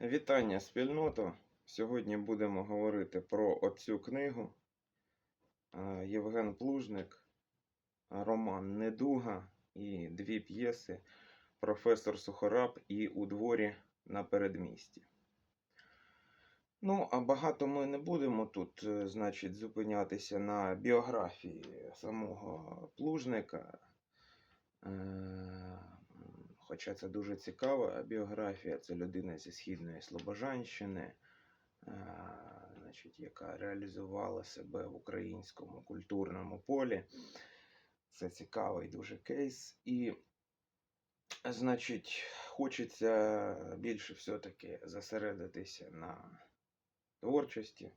Вітання спільноту. Сьогодні будемо говорити про оцю книгу. Е, Євген Плужник, роман Недуга і дві п'єси Професор Сухораб і у дворі на передмісті. Ну, а багато ми не будемо тут, е, значить, зупинятися на біографії самого Плужника. Е, Хоча це дуже цікава біографія, це людина зі Східної Слобожанщини, е, значить, яка реалізувала себе в українському культурному полі. Це цікавий дуже кейс. І, значить, хочеться більше все-таки зосередитися на творчості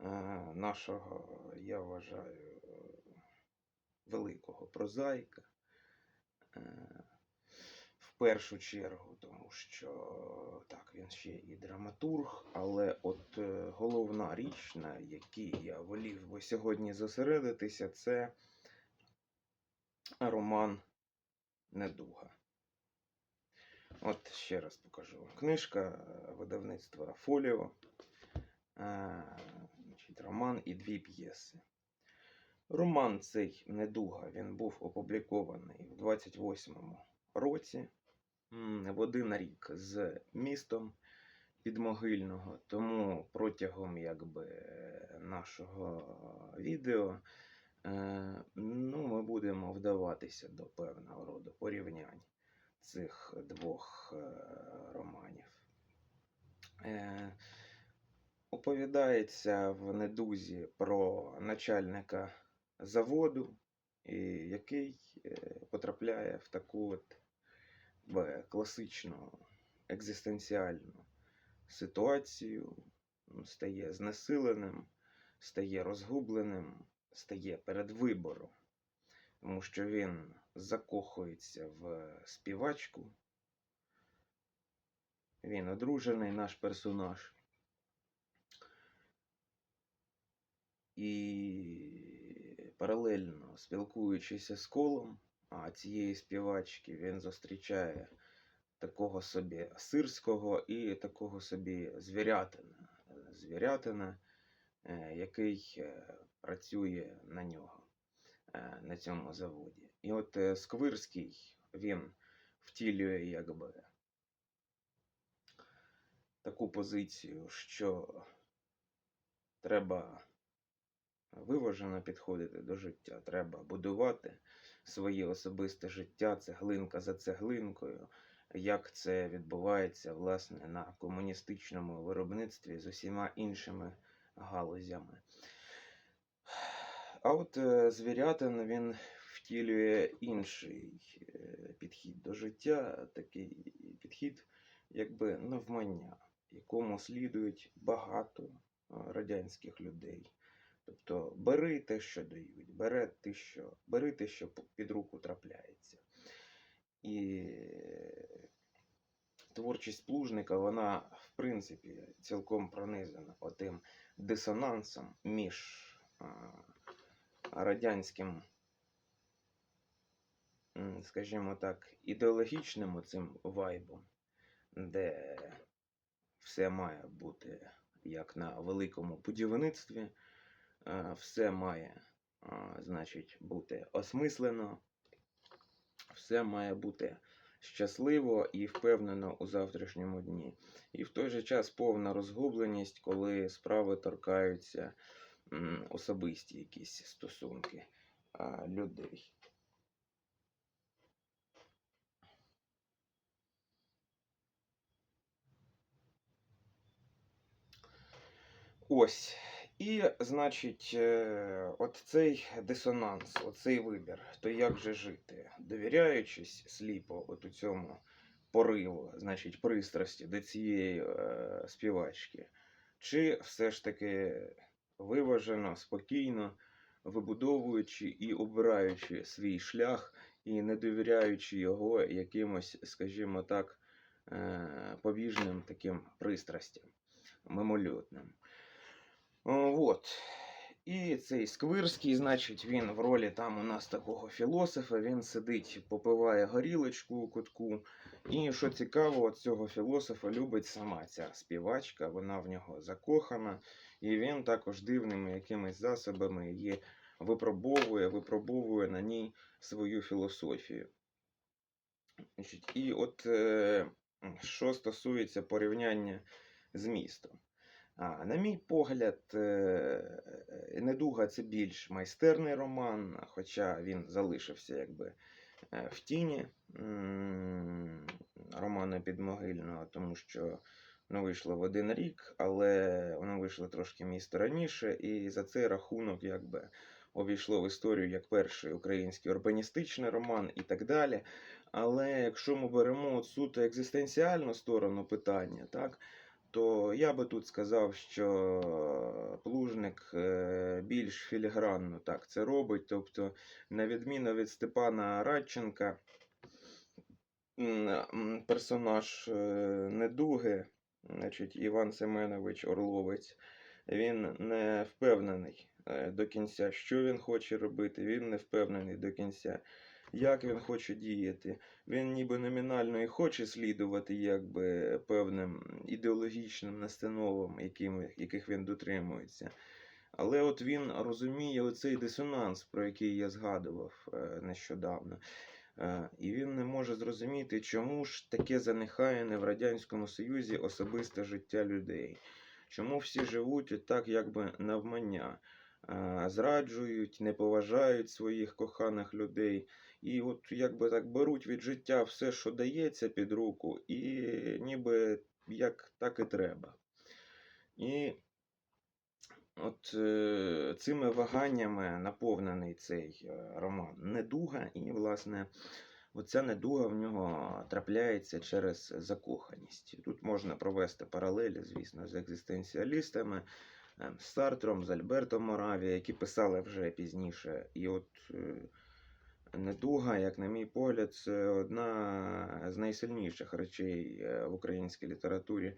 е, нашого, я вважаю, великого прозаїка. Першу чергу, тому що так, він ще і драматург, але от е, головна річ, на якій я волів би сьогодні зосередитися, це роман Недуга. От ще раз покажу вам. Книжка е, видавництва Фоліо, е, роман і дві п'єси. Роман цей Недуга він був опублікований в 28-му році в один рік з містом Підмогильного. Тому протягом якби, нашого відео е, ну, ми будемо вдаватися до певного роду порівнянь цих двох е, романів. Е, Оповідається в недузі про начальника заводу, який потрапляє в таку от в класичну екзистенціальну ситуацію, стає знесиленим, стає розгубленим, стає перед вибором, тому що він закохується в співачку. Він одружений наш персонаж. І паралельно спілкуючися з колом, а цієї співачки він зустрічає такого собі сирського і такого собі звірятина, звірятина, е, який е, працює на нього е, на цьому заводі. І от Сквирський він втілює якби таку позицію, що треба виважено підходити до життя. Треба будувати своє особисте життя цеглинка за цеглинкою, як це відбувається власне на комуністичному виробництві з усіма іншими галузями. А от е, Звірятин він втілює інший е, підхід до життя, такий підхід, якби навмання, якому слідують багато е, радянських людей. Тобто бери те, що дають, бери те, що, бери те, що під руку трапляється. І творчість плужника, вона, в принципі, цілком пронизана отим дисонансом між радянським, скажімо так, ідеологічним оцим вайбом, де все має бути як на великому будівництві, все має, значить, бути осмислено, все має бути щасливо і впевнено у завтрашньому дні. І в той же час повна розгубленість, коли справи торкаються особисті якісь стосунки людей. Ось. І, значить, е, от цей дисонанс, оцей вибір, то як же жити, довіряючись сліпо от у цьому пориву, значить, пристрасті до цієї е, співачки, чи все ж таки виважено, спокійно, вибудовуючи і обираючи свій шлях і не довіряючи його якимось, скажімо так, е, побіжним таким пристрастям, мимольотним. О, Вот. І цей Сквирський, значить, він в ролі там у нас такого філософа, він сидить, попиває горілочку у кутку. І що цікаво, от цього філософа любить сама ця співачка, вона в нього закохана, і він також дивними якимись засобами її випробовує, випробовує на ній свою філософію. І от е, що стосується порівняння з містом. А, на мій погляд, е, Недуга це більш майстерний роман, хоча він залишився якби е, в тіні м, роману Підмогильного, тому що воно вийшло в один рік, але воно вийшло трошки місто раніше, і за цей рахунок якби увійшло в історію як перший український урбаністичний роман і так далі. Але якщо ми беремо суто екзистенціальну сторону питання, так, то я би тут сказав, що плужник е, більш філігранно так це робить. Тобто, на відміну від Степана Радченка, персонаж е, Недуги, значить, Іван Семенович Орловець, він не впевнений е, до кінця, що він хоче робити, він не впевнений до кінця, як він хоче діяти. Він ніби номінально і хоче слідувати якби певним ідеологічним настановам, якими, яких він дотримується. Але от він розуміє оцей дисонанс, про який я згадував е, нещодавно. Е, І він не може зрозуміти, чому ж таке занехаяне в Радянському Союзі особисте життя людей. Чому всі живуть так, якби навмання, зраджують, не поважають своїх коханих людей. І от якби так беруть від життя все, що дається під руку, і ніби як так і треба. І от е, цими ваганнями наповнений цей е, роман Недуга, і, власне, оця недуга в нього трапляється через закоханість. Тут можна провести паралелі, звісно, з екзистенціалістами, з Сартром, з Альбертом Мораві, які писали вже пізніше. І от е, недуга, як на мій погляд, це одна з найсильніших речей е, в українській літературі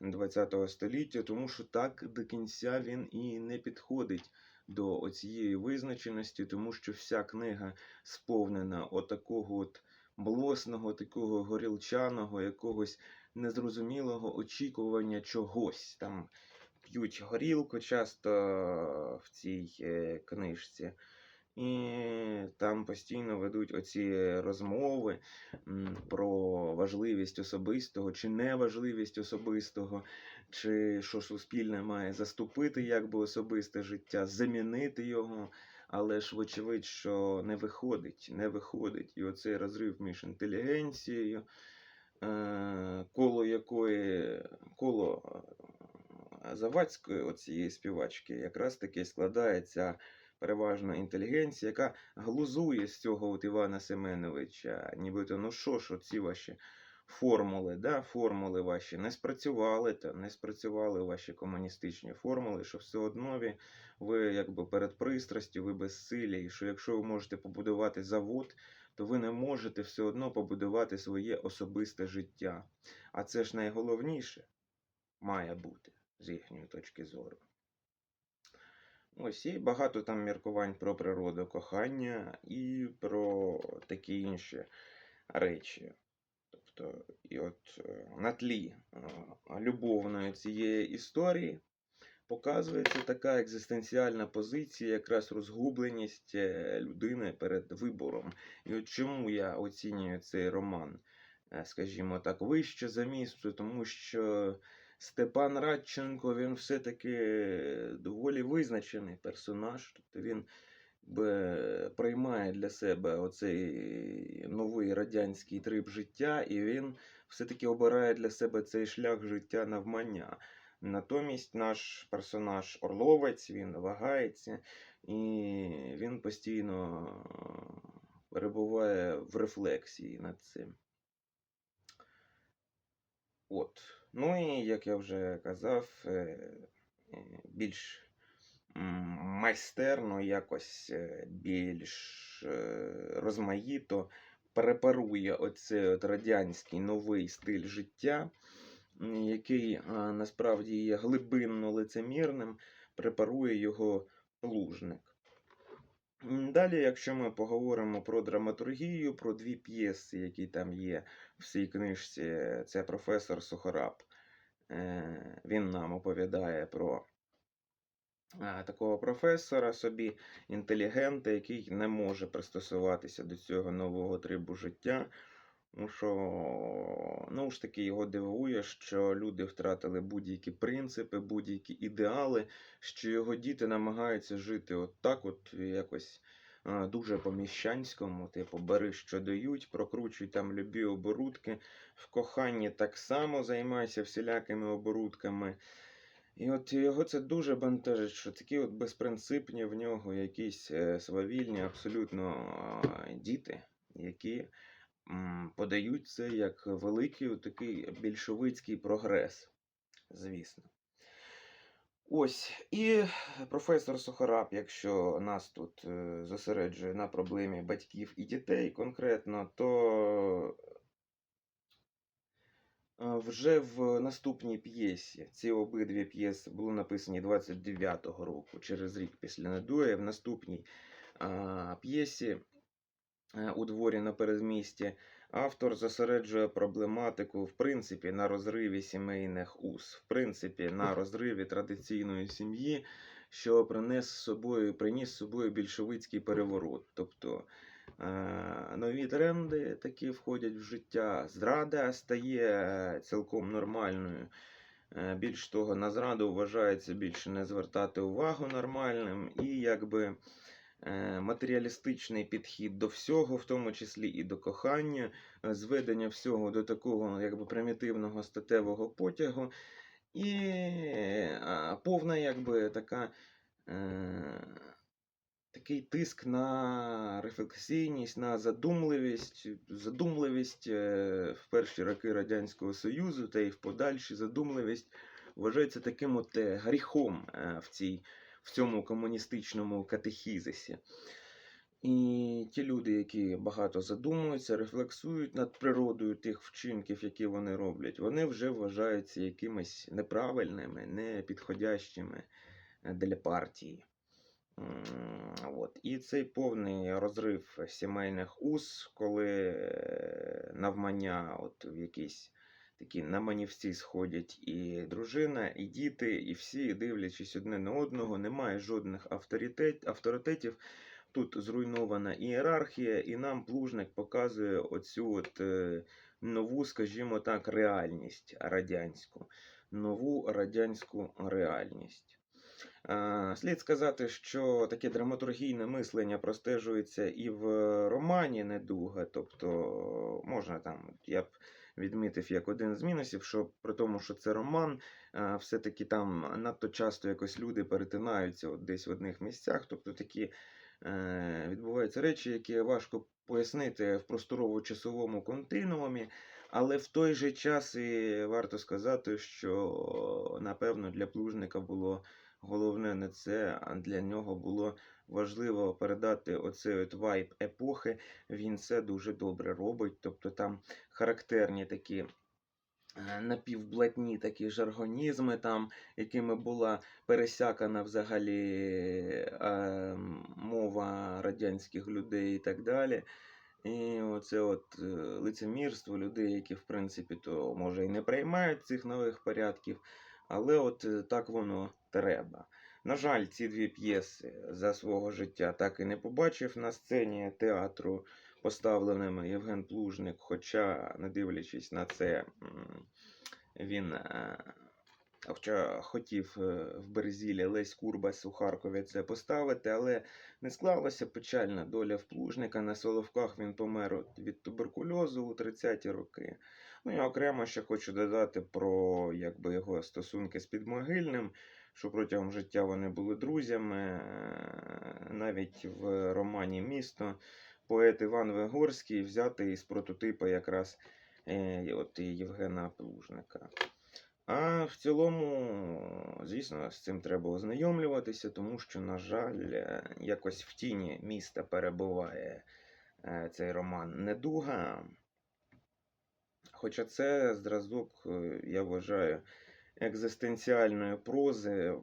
ХХ століття, тому що так до кінця він і не підходить до оцієї визначеності, тому що вся книга сповнена отакого от блосного, такого горілчаного, якогось незрозумілого очікування чогось. Там п'ють горілку часто в цій е, книжці. І там постійно ведуть оці розмови про важливість особистого чи неважливість особистого, чи що суспільне має заступити якби особисте життя, замінити його. Але ж, вочевидь, що не виходить, не виходить. І оцей розрив між інтелігенцією, е, коло якої коло Завадської оцієї співачки якраз таки складається переважно інтелігенція, яка глузує з цього от Івана Семеновича, нібито, ну що ж, оці ваші формули, да, формули ваші? Не спрацювали, та не спрацювали ваші комуністичні формули, що все одно ви якби перед пристрастю, ви безсилі, і що якщо ви можете побудувати завод, то ви не можете все одно побудувати своє особисте життя. А це ж найголовніше має бути з їхньої точки зору. Ось і багато там міркувань про природу кохання і про такі інші речі. Тобто, і от е, на тлі е, любовної цієї історії показується така екзистенціальна позиція, якраз розгубленість е, людини перед вибором. І от чому я оцінюю цей роман, скажімо так, вище за місто, тому що Степан Радченко він все-таки доволі визначений персонаж. Тобто він приймає для себе оцей новий радянський трип життя, і він все-таки обирає для себе цей шлях життя навмання. Натомість наш персонаж Орловець він вагається, і він постійно перебуває в рефлексії над цим. От. Ну і як я вже казав, е, е, більш майстерно, якось е, більш розмаїто препарує оцей от радянський новий стиль життя, який насправді є глибинно лицемірним, препарує його Плужник. Далі, якщо ми поговоримо про драматургію, про дві п'єси, які там є в цій книжці, це професор Сухораб. Е, Він нам оповідає про е, такого професора собі, інтелігента, який не може пристосуватися до цього нового трибу життя. Ну що, ну ж таки, його дивує, що люди втратили будь-які принципи, будь-які ідеали, що його діти намагаються жити от так, от якось дуже по-міщанському, типу, бери, що дають, прокручуй там любі оборудки, в коханні так само займайся всілякими оборудками. І от його це дуже бентежить, що такі от безпринципні в нього якісь е, свавільні абсолютно діти, які подають це як великий такий більшовицький прогрес, звісно. Ось, і професор Сухараб, якщо нас тут е, зосереджує на проблемі батьків і дітей конкретно, то е, вже в наступній п'єсі, ці обидві п'єси були написані 29-го року, через рік після Недоя, в наступній п'єсі у дворі на передмісті автор зосереджує проблематику, в принципі, на розриві сімейних уз, в принципі, на розриві традиційної сім'ї, що принес собою, приніс з собою більшовицький переворот. Тобто е, нові тренди такі входять в життя, зрада стає е, цілком нормальною. Е, Більш того, на зраду вважається більше не звертати увагу нормальним, і якби е, матеріалістичний підхід до всього, в тому числі і до кохання, е, зведення всього до такого якби примітивного статевого потягу, і е, повна якби така. Е, Такий тиск на рефлексійність, на задумливість, задумливість е, в перші роки Радянського Союзу та й в подальші задумливість вважається таким от е, гріхом е, в, цій, в цьому комуністичному катехізисі. І ті люди, які багато задумуються, рефлексують над природою тих вчинків, які вони роблять, вони вже вважаються якимись неправильними, непідходящими е, для партії. От. І цей повний розрив сімейних уз, коли е, навмання от в якісь такі на манівці сходять і дружина, і діти, і всі, дивлячись одне на одного, немає жодних авторитет, авторитетів. Тут зруйнована ієрархія, і нам плужник показує оцю от, е, нову, скажімо так, реальність радянську. Нову радянську реальність. А, Слід сказати, що таке драматургійне мислення простежується і в романі Недуга, тобто можна там, я б відмітив як один з мінусів, що при тому, що це роман, все-таки там надто часто якось люди перетинаються от десь в одних місцях, тобто такі е, відбуваються речі, які важко пояснити в просторово-часовому континуумі. Але в той же час і варто сказати, що напевно для плужника було головне не це, а для нього було важливо передати оцей от вайб епохи. Він це дуже добре робить. Тобто там характерні такі. е, Напівблатні такі жаргонізми, там, якими була пересякана взагалі е, мова радянських людей і так далі. І оце от е, лицемірство людей, які, в принципі, то може і не приймають цих нових порядків, але от е, так воно треба. На жаль, ці дві п'єси за свого життя так і не побачив на сцені театру поставленими Євген Плужник, хоча, не дивлячись на це, він е, хоча хотів е, в Березілі Лесь Курбас у Харкові це поставити, але не склалася печальна доля в Плужника. На Соловках він помер від туберкульозу у 30-ті роки. Ну і окремо ще хочу додати про якби, його стосунки з Підмогильним, що протягом життя вони були друзями. Е, Навіть в романі Місто поет Іван Вигорський взятий із прототипа якраз е, от, Євгена Плужника. А в цілому, звісно, з цим треба ознайомлюватися, тому що, на жаль, е, якось в тіні міста перебуває цей роман Недуга. Хоча це зразок, е, я вважаю, екзистенціальної прози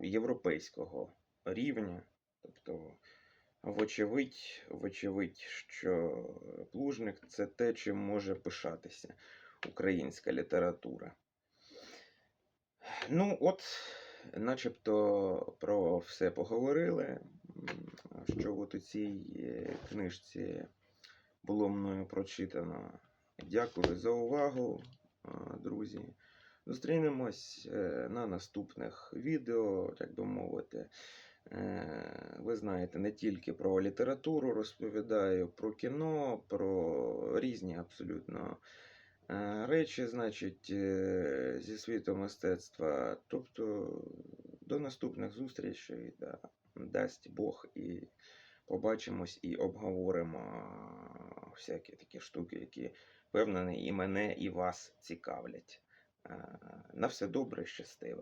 європейського рівня. Тобто, вочевидь, вочевидь, що плужник це те, чим може пишатися українська література. Ну, от, начебто про все поговорили. Що от у цій е, книжці було мною прочитано. Дякую за увагу, друзі. Зустрінемось е, на наступних відео, так би мовити. Е, Ви знаєте, не тільки про літературу розповідаю, про кіно, про різні абсолютно е, речі, значить, зі світу мистецтва. Тобто до наступних зустрічей, да, дасть Бог, і побачимось і обговоримо всякі такі штуки, які впевнений і мене, і вас цікавлять. Е, На все добре, щасти.